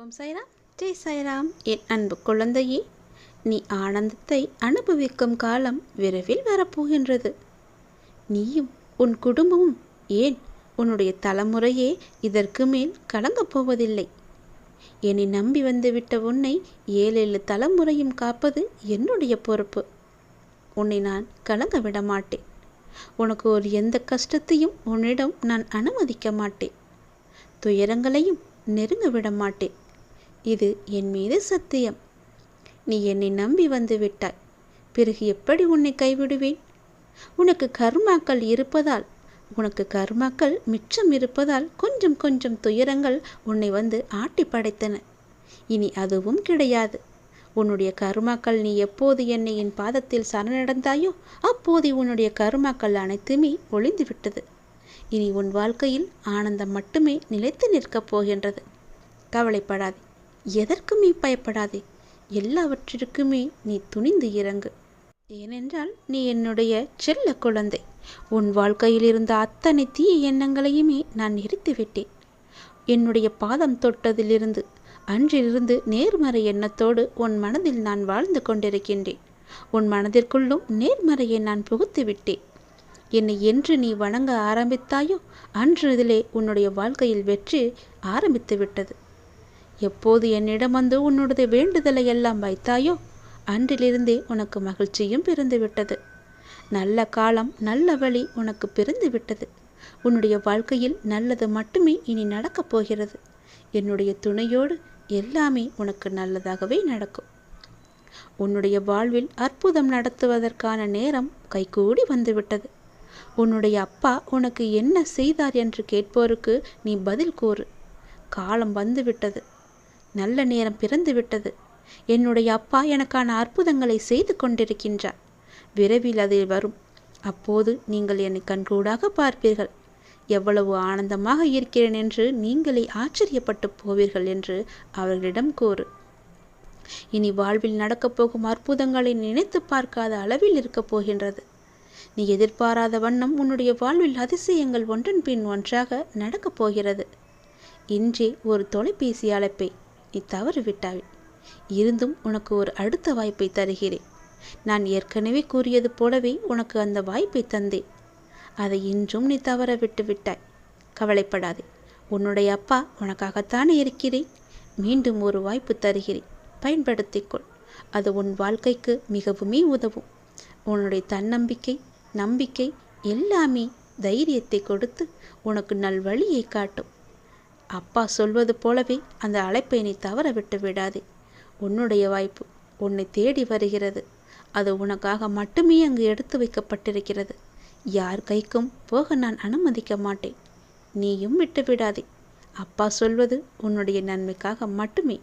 ஓம் சாய்ராம். ஜெய் சாய்ராம். என் அன்பு குழந்தையே நீ ஆனந்தத்தை அனுபவிக்கும் காலம் விரைவில் வரப்போகின்றது. நீயும் உன் குடும்பமும் ஏன் உன்னுடைய தலைமுறையே இதற்கு மேல் கலங்கப் போவதில்லை? என்னை நம்பி வந்துவிட்ட உன்னை ஏழேழு தலைமுறையும் காப்பது என்னுடைய பொறுப்பு. உன்னை நான் கலங்க விட மாட்டேன். உனக்கு ஒரு எந்த கஷ்டத்தையும் உன்னிடம் நான் அனுமதிக்க மாட்டேன். துயரங்களையும் நெருங்க விட மாட்டேன். இது என் மீது சத்தியம். நீ என்னை நம்பி வந்து விட்டாய் பிறகு எப்படி உன்னை கைவிடுவேன்? உனக்கு கர்மாக்கள் இருப்பதால் உனக்கு கர்மாக்கள் மிச்சம் இருப்பதால் கொஞ்சம் கொஞ்சம் துயரங்கள் உன்னை வந்து ஆட்டி படைத்தன. இனி அதுவும் கிடையாது. உன்னுடைய கருமாக்கள் நீ எப்போது என்னை என் பாதத்தில் சரணடைந்தாயோ அப்போது உன்னுடைய கருமாக்கள் அனைத்துமே ஒளிந்துவிட்டது இனி உன் வாழ்க்கையில் ஆனந்தம் மட்டுமே நிலைத்து நிற்கப் போகின்றது. கவலைப்படாதே. எதற்குமே பயப்படாதே. எல்லாவற்றிற்குமே நீ துணிந்து இறங்கு. ஏனென்றால் நீ என்னுடைய செல்ல குழந்தை. உன் வாழ்க்கையில் இருந்த அத்தனை தீய எண்ணங்களையுமே நான் நிறுத்திவிட்டேன் என்னுடைய பாதம் தொட்டதிலிருந்து அன்றிலிருந்து நேர்மறை எண்ணத்தோடு உன் மனதில் நான் வாழ்ந்து கொண்டிருக்கின்றேன். உன் மனதிற்குள்ளும் நேர்மறையை நான் புகுத்து விட்டேன் என்னை என்று நீ வணங்க ஆரம்பித்தாயோ அன்று இதிலே உன்னுடைய வாழ்க்கையில் வெற்றி ஆரம்பித்து விட்டது எப்போது என்னிடம் வந்து உன்னுடைய வேண்டுதலை எல்லாம் வைத்தாயோ அன்றிலிருந்தே உனக்கு மகிழ்ச்சியும் பிறந்து விட்டது நல்ல காலம் நல்ல வழி உனக்கு பிறந்து விட்டது உன்னுடைய வாழ்க்கையில் நல்லது மட்டுமே இனி நடக்கப் போகிறது. என்னுடைய துணையோடு எல்லாமே உனக்கு நல்லதாகவே நடக்கும். உன்னுடைய வாழ்வில் அற்புதம் நடத்துவதற்கான நேரம் கைகூடி வந்துவிட்டது. உன்னுடைய அப்பா உனக்கு என்ன செய்தார் என்று கேட்போருக்கு நீ பதில் கூறு. காலம் வந்துவிட்டது. நல்ல நேரம் பிறந்து விட்டது. என்னுடைய அப்பா எனக்கான அற்புதங்களை செய்து கொண்டிருக்கின்றார். விரைவில் அது வரும். அப்போது நீங்கள் என்னை கண்கூடாக பார்ப்பீர்கள். எவ்வளவு ஆனந்தமாக இருக்கிறேன் என்று நீங்களே ஆச்சரியப்பட்டு போவீர்கள் என்று அவர்களிடம் கூறு. இனி வாழ்வில் நடக்கப் போகும் அற்புதங்களை நினைத்து பார்க்காத அளவில் இருக்கப் போகின்றது. நீ எதிர்பாராத வண்ணம் உன்னுடைய வாழ்வில் அதிசயங்கள் ஒன்றன் பின் ஒன்றாக நடக்கப் போகிறது. இன்றே ஒரு தொலைபேசி அழைப்பை நீ தவறிவிட்டாய் இருந்தும் உனக்கு ஒரு அடுத்த வாய்ப்பை தருகிறேன். நான் ஏற்கனவே கூறியது போலவே உனக்கு அந்த வாய்ப்பை தந்தேன். அதை இன்றும் நீ தவற விட்டு விட்டாய். கவலைப்படாதே. உன்னுடைய அப்பா உனக்காகத்தானே இருக்கிறேன். மீண்டும் ஒரு வாய்ப்பு தருகிறேன். பயன்படுத்திக்கொள். அது உன் வாழ்க்கைக்கு மிகவுமே உதவும். உன்னுடைய தன்னம்பிக்கை நம்பிக்கை எல்லாமே தைரியத்தை கொடுத்து உனக்கு நல்வழியை காட்டும். அப்பா சொல்வது போலவே அந்த அழைப்பை நீ தவற விட்டு விடாதே. உன்னுடைய வாய்ப்பு உன்னை தேடி வருகிறது. அது உனக்காக மட்டுமே அங்கு எடுத்து வைக்கப்பட்டிருக்கிறது. யார் கைக்கும் போக நான் அனுமதிக்க மாட்டேன். நீயும் விட்டு விடாதே. அப்பா சொல்வது உன்னுடைய நன்மைக்காக மட்டுமே.